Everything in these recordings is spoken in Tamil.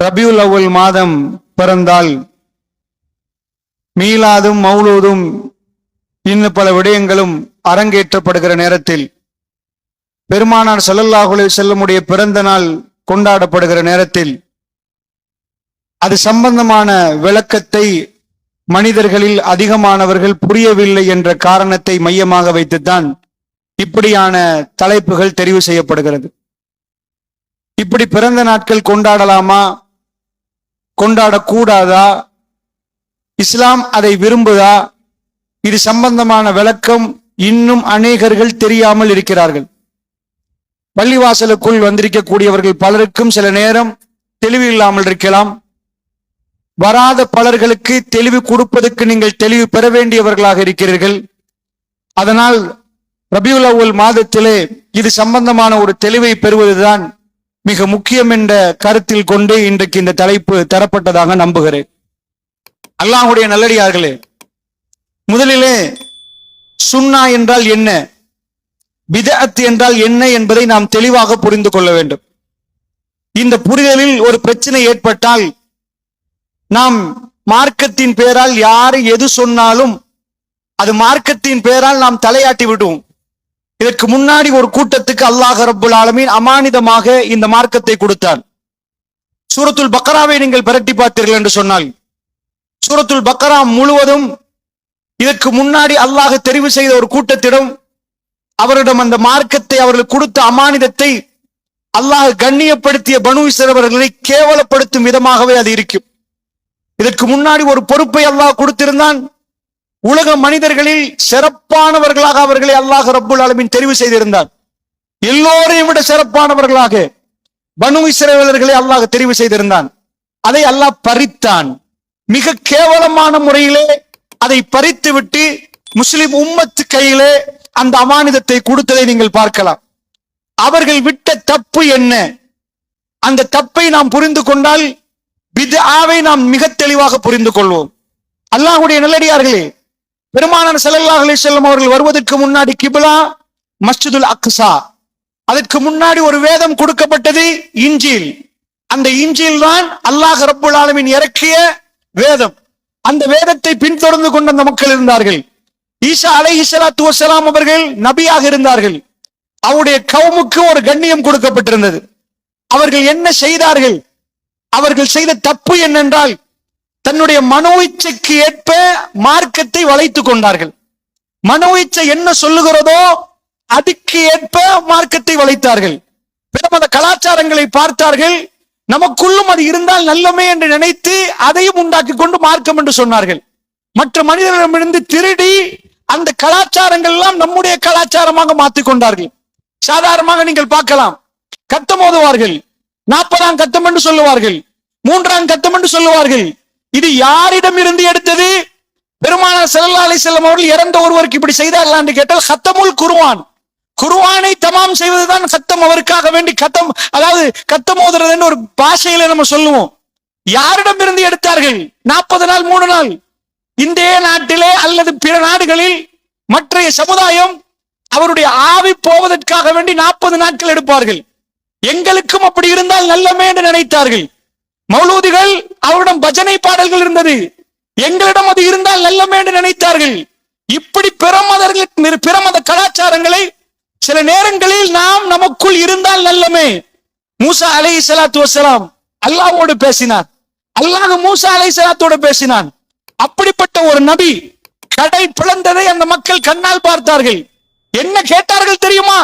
ரபியுல் அவ்வல் மாதம் பிறந்தால் மீலாதும் மௌலூதும் இன்னும் பல விடயங்களும் அரங்கேற்றப்படுகிற நேரத்தில் பெருமானார் செல்லல்லாஹுலே செல்லமுடைய பிறந்த நாள் கொண்டாடப்படுகிற நேரத்தில் அது சம்பந்தமான விளக்கத்தை மனிதர்களில் அதிகமானவர்கள் புரியவில்லை என்ற காரணத்தை மையமாக வைத்துத்தான் இப்படியான தலைப்புகள் தெரிவு செய்யப்படுகிறது. இப்படி பிறந்த நாட்கள் கொண்டாடலாமா? கொண்டாடக்கூடாதா? இஸ்லாம் அதை விரும்புதா? இது சம்பந்தமான விளக்கம் இன்னும் அநேகர்கள் தெரியாமல் இருக்கிறார்கள். பள்ளிவாசலுக்குள் வந்திருக்கக்கூடியவர்கள் பலருக்கும் சில நேரம் தெளிவு இல்லாமல் இருக்கலாம். வராத பலர்களுக்கு தெளிவு கொடுப்பதற்கு நீங்கள் தெளிவு பெற வேண்டியவர்களாக இருக்கிறீர்கள். அதனால் ரபியுல் அவ்வல் மாதத்திலே இது சம்பந்தமான ஒரு தெளிவை பெறுவதுதான் மிக முக்கியம் என்ற கருத்தில் கொண்டு இன்றைக்கு இந்த தலைப்பு தரப்பட்டதாக நம்புகிறேன். அல்லாஹுடைய நல்லடியார்களே முதலிலே சுன்னா என்றால் என்ன? பிதஅத் என்றால் என்ன என்பதை நாம் தெளிவாக புரிந்து கொள்ள வேண்டும். இந்த புரிதலில் ஒரு பிரச்சனை ஏற்பட்டால் நாம் மார்க்கத்தின் பெயரால் யாரு எது சொன்னாலும் அது மார்க்கத்தின் பெயரால் நாம் தலையாட்டி விடுவோம். இதற்கு முன்னாடி ஒரு கூட்டத்துக்கு அல்லாஹ் ரபுல் ஆலமீன் அமானிதமாக இந்த மார்க்கத்தை கொடுத்தான். சூரத்துல் பக்கராவை நீங்கள் பிரட்டி பார்த்தீர்கள் என்று சொன்னால் சூரத்துல் பக்கரா முழுவதும் இதற்கு முன்னாடி அல்லாஹ் தெரிவு செய்த ஒரு கூட்டத்திடம் அவரிடம் அந்த மார்க்கத்தை அவர்களுக்கு கொடுத்த அமானிதத்தை அல்லாஹ் கண்ணியப்படுத்திய பனு கேவலப்படுத்தும் விதமாகவே அது இருக்கும். இதற்கு முன்னாடி ஒரு பொறுப்பை அல்லாஹ் கொடுத்திருந்தான். உலக மனிதர்களில் சிறப்பானவர்களாக அவர்களை அல்லாஹ் ரப்புல் அலமின் தெரிவு செய்திருந்தார். எல்லோரையும் விட சிறப்பானவர்களாக பனு இஸ்ரவேலர்களை அல்லாஹ் தெரிவு செய்திருந்தான். அதை அல்லாஹ் பறித்தான். மிக கேவலமான முறையிலே அதை பறித்து விட்டு முஸ்லிம் உம்மத்து கையிலே அந்த அமானிதத்தை கொடுத்ததை நீங்கள் பார்க்கலாம். அவர்கள் விட்ட தப்பு என்ன? அந்த தப்பை நாம் புரிந்து கொண்டால் பித்ஆவை நாம் மிக தெளிவாக புரிந்து கொள்வோம். அல்லாஹுடைய நல்லடியார்களே பெருமானார் ஸல்லல்லாஹு அலி செல்லம் அவர்கள் வருவதற்கு முன்னாடி கிபிலா மஸ்ஜிதுல் அக்ஸா. அதற்கு முன்னாடி ஒரு வேதம் கொடுக்கப்பட்டது இஞ்சில். அந்த இஞ்சில் தான் அல்லாஹ் ரப்புல் ஆலமின் இறக்கிய வேதம். அந்த வேதத்தை பின்தொடர்ந்து கொண்ட அந்த மக்கள் இருந்தார்கள். ஈசா அலை ஸலாத்து வஸலாம் அவர்கள் நபியாக இருந்தார்கள். அவருடைய கவுமுக்கு ஒரு கண்ணியம் கொடுக்கப்பட்டிருந்தது. அவர்கள் என்ன செய்தார்கள்? அவர்கள் செய்த தப்பு என்னென்றால் தன்னுடைய மனோ இச்சைக்கு ஏற்ப மார்க்கத்தை வளைத்துக் கொண்டார்கள். மனோ இச்சை என்ன சொல்லுகிறதோ அதுக்கு ஏற்ப மார்க்கத்தை வளைத்தார்கள். பிற மத கலாச்சாரங்களை பார்த்தார்கள். நமக்குள்ளும் அது இருந்தால் நல்லமே என்று நினைத்து அதையும் உண்டாக்கி கொண்டு மார்க்கம் என்று சொன்னார்கள். மற்ற மனிதர்களிடமிருந்து திருடி அந்த கலாச்சாரங்கள் எல்லாம் நம்முடைய கலாச்சாரமாக மாற்றிக் கொண்டார்கள். சாதாரணமாக நீங்கள் பார்க்கலாம். கத்தம் ஓதுவார்கள். நாற்பதாம் கத்தம் என்று சொல்லுவார்கள். மூன்றாம் கத்தம் என்று சொல்லுவார்கள். இது யாரிடம் இருந்து எடுத்தது? பெருமானார் செல்லா அலி செல்லம் அவர்கள் இறந்த ஒருவருக்கு இப்படி செய்தார்களா என்று கேட்டால் ஹத்தமுல் குருவான் குருவானை தமாம் செய்வதுதான் சத்தம் அவருக்காக வேண்டி கத்தம் அதாவது கத்தம் ஓதுறதுன்னு ஒரு பாஷையில நம்ம சொல்லுவோம். யாரிடம் இருந்து எடுத்தார்கள்? நாற்பது நாள் மூணு நாள். இந்திய நாட்டிலே அல்லது பிற நாடுகளில் மற்றைய சமுதாயம் அவருடைய ஆவி போவதற்காக வேண்டி நாற்பது நாட்கள் எடுப்பார்கள். எங்களுக்கும் அப்படி இருந்தால் நல்லமே என்று நினைத்தார்கள். மௌலூதிகள் அவரிடம் பஜனை பாடல்கள் இருந்தது. எங்களிடம் அது இருந்தால் நல்லமே என்று நினைத்தார்கள். இப்படி பிற மதர்கள் பிற மத கலாச்சாரங்களை சில நேரங்களில் நாம் நமக்குள் இருந்தால் நல்லமே. மூசா அலை சலாத்து வசலாம் அல்லாவோடு பேசினார். அல்லாஹ் மூசா அலை சலாத்தோடு பேசினான். அப்படிப்பட்ட ஒரு நபி கடை பிளந்ததை அந்த மக்கள் கண்ணால் பார்த்தார்கள். என்ன கேட்டார்கள் தெரியுமா?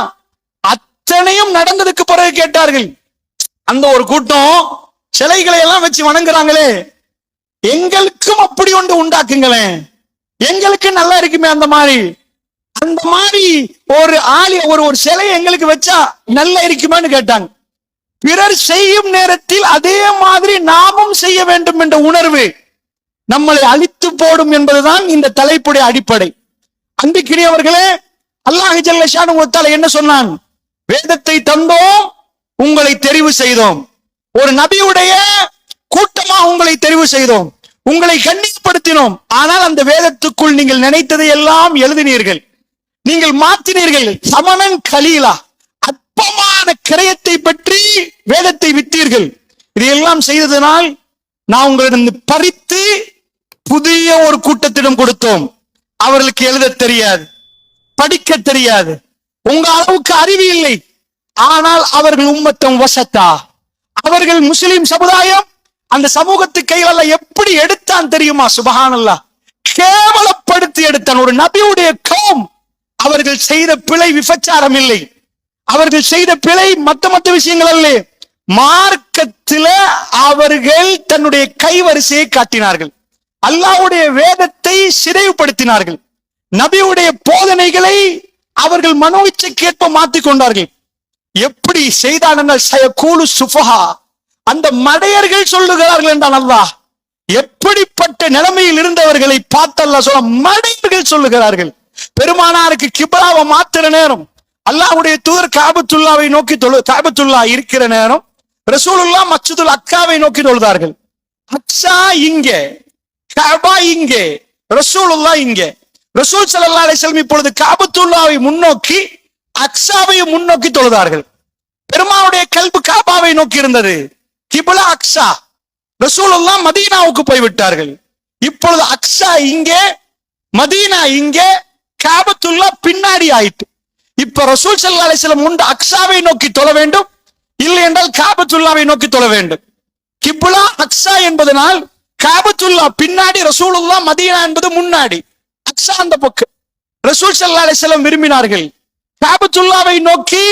அத்தனையும் நடந்ததுக்கு பிறகு கேட்டார்கள். அந்த ஒரு கூட்டம் சிலைகளை எல்லாம் வச்சு வணங்குறாங்களே. எங்களுக்கும் அப்படி ஒன்று உண்டாக்குங்களேன். எங்களுக்கு நல்லா இருக்குமே அந்த மாதிரி. அந்த மாதிரி ஒரு ஆளி ஒரு ஒரு சிலை எங்களுக்கு வச்சா நல்லா இருக்குமான்னு கேட்டாங்க. பிறர் செய்யும் நேரத்தில் அதே மாதிரி நாமும் செய்ய வேண்டும் என்ற உணர்வு நம்மளை அழித்து போடும் என்பதுதான் இந்த தலைப்புடைய அடிப்படை. அன்பிக்கினியவர்களே அல்லாஹ் ஜல்லஷான் ஒத்தால என்ன சொன்னான்? வேதத்தை தந்தோம் உங்களை தெரிவு செய்தோம். ஒரு நபியுடைய கூட்டமாக உங்களை தெரிவு செய்தோம். உங்களை கண்ணியப்படுத்தினோம். ஆனால் அந்த வேதத்துக்குள் நீங்கள் நினைத்ததை எல்லாம் எழுதினீர்கள். நீங்கள் மாற்றினீர்கள் சமணன் கலீலா. அற்பமான கிரயத்தை பற்றி வேதத்தை வித்தீர்கள் இதையெல்லாம் செய்ததனால் நான் உங்களிடம் பறித்து புதிய ஒரு கூட்டத்திடம் கொடுத்தோம். அவர்களுக்கு எழுத தெரியாது. படிக்க தெரியாது. உங்க அளவுக்கு அறிவு இல்லை. ஆனால் அவர்கள் உம்மத்தம் வசத்தா? அவர்கள் முஸ்லிம் சமுதாயம் அந்த சமூகத்து கையில எப்படி எடுத்தான் தெரியுமா? சுபஹானல்லா. கேவலப்படுத்தி எடுத்தான். ஒரு நபியுடைய கோம் அவர்கள் செய்த பிழை விபச்சாரம் இல்லை. அவர்கள் செய்த பிழை மத்த மத்த விஷயங்கள் அல்ல. மார்க்கத்தில அவர்கள் தன்னுடைய கைவரிசையை காட்டினார்கள். அல்லாஹ்வுடைய வேதத்தை சிதைவுபடுத்தினார்கள். நபியுடைய போதனைகளை அவர்கள் மனோச்சைக்கேற்ப மாற்றிக் கொண்டார்கள் எப்படி செய்தான் சுஃபஹா. அந்த மடையர்கள் சொல்லுகிறார்கள் என்றான் அல்லாஹ். எப்படிப்பட்ட நிலைமையில் இருந்தவர்களை பார்த்தல்ல சொல்ல மடையர்கள் சொல்லுகிறார்கள். பெருமானாருக்கு கிப்லாவை மாத்துற நேரம் அல்லாஹ்வுடைய தூதர் காபத்துல்லாவை நோக்கி தொழு காபத்துல்லா இருக்கிற நேரம் ரசூலுல்லா மச்சுதுல் அக்காவை நோக்கி தொழுதார்கள். அக்ஸா இங்கே கபா இங்கே ரசூலுல்லா இங்கே. ரசூல் ஸல்லல்லாஹு அலிஸ்லம் இப்பொழுது காபத்துல்லாவை முன்னோக்கி அக்ஸாவை முன்னோக்கி தொழுதார்கள். பெருமானுடைய கல்பு காபாவை நோக்கி இருந்தது. கிபுலா அக்ஸா ரசூலெல்லாம் மதீனாவுக்கு போய் விட்டார்கள் இப்பொழுது அக்ஸா இங்கே மதீனா இங்கே காபத்துல்லா பின்னாடி ஆயிட்டு. இப்ப ரசூல் ஸல்லல்லாஹு அலைஹி உண்டு அக்ஸாவை நோக்கி தொழ வேண்டும். இல்லை என்றால் காபத்துல்லாவை நோக்கி தொழ வேண்டும். கிபுலா அக்ஸா என்பதனால் காபத்துல்லா பின்னாடி ரசூலுல்லா மதீனா என்பது முன்னாடி. அக்ஸா அந்த பக்கம். ரசூல் ஸல்லல்லாஹு அலைஹி விரும்பினார்கள். காபத்துல்லாவை நோக்கி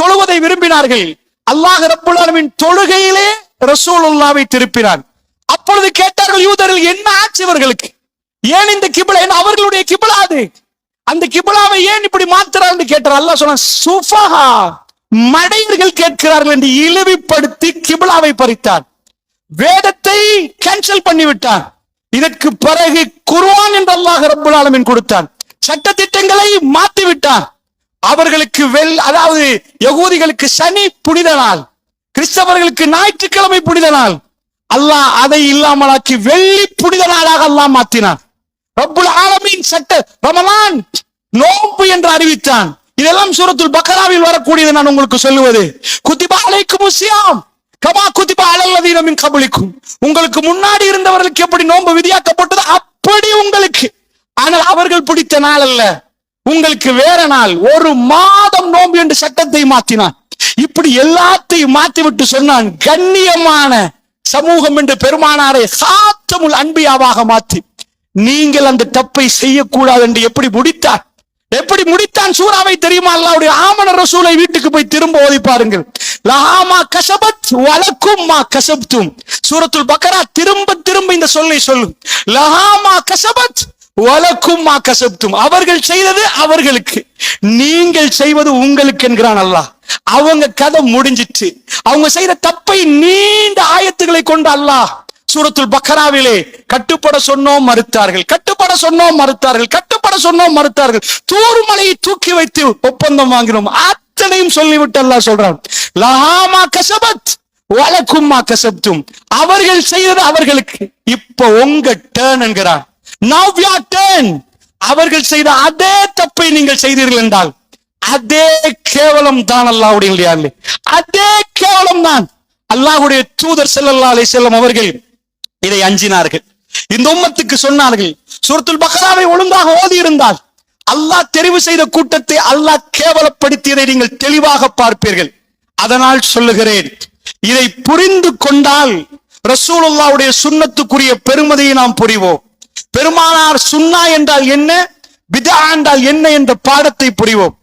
தொழுவதை விரும்பினார்கள். அல்லாஹ் ரப்புல் தொழுகையிலே ரசூலுல்லாவை திருப்பினான். அப்பொழுது கேட்டார்கள் யூதர்கள் என்ன ஆச்சு இவர்களுக்கு? ஏன் இந்த கிபிலா? என்ன அவர்களுடைய கிபிலா அது? அந்த கிபிலாவை ஏன் இப்படி மாத்துறான்னு கேட்டார். அல்லாஹ் சொன்ன சுஃபஹா மடையர்கள் கேட்கிறார்கள் என்று இழிவுபடுத்தி கிபிலாவை பறித்தான். வேதத்தை கேன்சல் பண்ணிவிட்டார் இதற்கு பிறகு குர்வான் என்று அல்லாஹ் ரப்புல் ஆலமின் கொடுத்தான். சட்ட திட்டங்களை மாத்தி விட்டான் அவர்களுக்கு வெல் அதாவது யகூதிகளுக்கு சனி புனித நாள் கிறிஸ்தவர்களுக்கு ஞாயிற்றுக்கிழமை புனித நாள். அல்லாஹ் அதை இல்லாமலாக்கி வெள்ளி புனித நாளாக அல்லாஹ் மாத்தினான். ரப்புல் ஆலமீன் சட்ட ரமலான் நோன்பு என்று அறிவித்தான். இதெல்லாம் சூரத்துல் பக்கராவில் வரக்கூடியது நான் உங்களுக்கு சொல்லுவது. குத்திபா அலைக்கும் முஸ்யாம் கமா குத்திபா அலல்லதீனமின் கபலிக்கும். உங்களுக்கு முன்னாடி இருந்தவர்களுக்கு எப்படி நோன்பு விதியாக்கப்பட்டது அப்படி உங்களுக்கு. ஆனால் அவர்கள் பிடித்த நாள் அல்ல. உங்களுக்கு வேற நாள். ஒரு மாதம் நோம்பு என்று சட்டத்தை மாத்தினான் இப்படி எல்லாத்தையும் மாற்றிவிட்டு சொன்னான் கண்ணியமான சமூகம் என்று பெருமானாரை சாத்தமுள் அன்பியாவாக மாற்றி நீங்கள் அந்த தப்பை செய்யக்கூடாது என்று எப்படி முடித்தார்? எப்படி முடித்தான் சூறாவை தெரியுமா? அல்லாவுடைய ஆமன ரசூலை வீட்டுக்கு போய் திரும்ப ஓதி பாருங்கள். லஹாமா கசபத் வலக்கும் மா கசப்தும் சூரத்துல் பக்கரா திரும்ப திரும்ப இந்த சொல்லை சொல்லும். லஹாமா கசபத் வலக்கும் மா கசப்தும். அவர்கள் செய்தது அவர்களுக்கு. நீங்கள் செய்வது உங்களுக்கு என்கிறான் அல்லாஹ். அவங்க கதை முடிஞ்சிட்டு அவங்க செய்த தப்பை நீண்ட ஆயத்துக்களை கொண்டு அல்லாஹ். சூரத்துல் பக்கராவிலே கட்டுப்பட சொன்னோம் மறுத்தார்கள். கட்டுப்பட சொன்னோம் மறுத்தார்கள். கட்டுப்பட சொன்னோம் மறுத்தார்கள். தூர்மலையை தூக்கி வைத்து ஒப்பந்தம் வாங்கினோம். அத்தனையும் சொல்லிவிட்டு அல்லாஹ் சொல்றான். லஹாமா கசபத் வலக்கும்மா கசப்தும். அவர்கள் செய்தது அவர்களுக்கு. இப்ப உங்க டேர்ன் என்கிறான். நவ் யா டேர்ன் அவர்கள் செய்த அதே தப்பை நீங்கள் செய்தீர்கள் என்றால் அதே கேவலம் தான் அல்லாவுடைய இல்லையா அதே கேவலம் தான். அல்லாஹ்வுடைய தூதர் செல்லல்லா அலை செல்லும் அவர்கள் இதை அஞ்சினார்கள். இந்த உம்மத்துக்கு சொன்னார்கள் சுரத்துல் பக்ராவை ஒழுங்காக ஓதி இருந்தால் அல்லாஹ் தெரிவு செய்த கூட்டத்தை அல்லாஹ் கேவலப்படுத்தியதை நீங்கள் தெளிவாக பார்ப்பீர்கள். அதனால் சொல்லுகிறேன் இதை புரிந்து கொண்டால் ரசூலுல்லாவுடைய சுண்ணத்துக்குரிய பெருமதியை நாம் புரிவோம். பெருமானார் சுன்னா என்றால் என்ன? விதா என்றால் என்ன என்ற பாடத்தை புரிவோம்.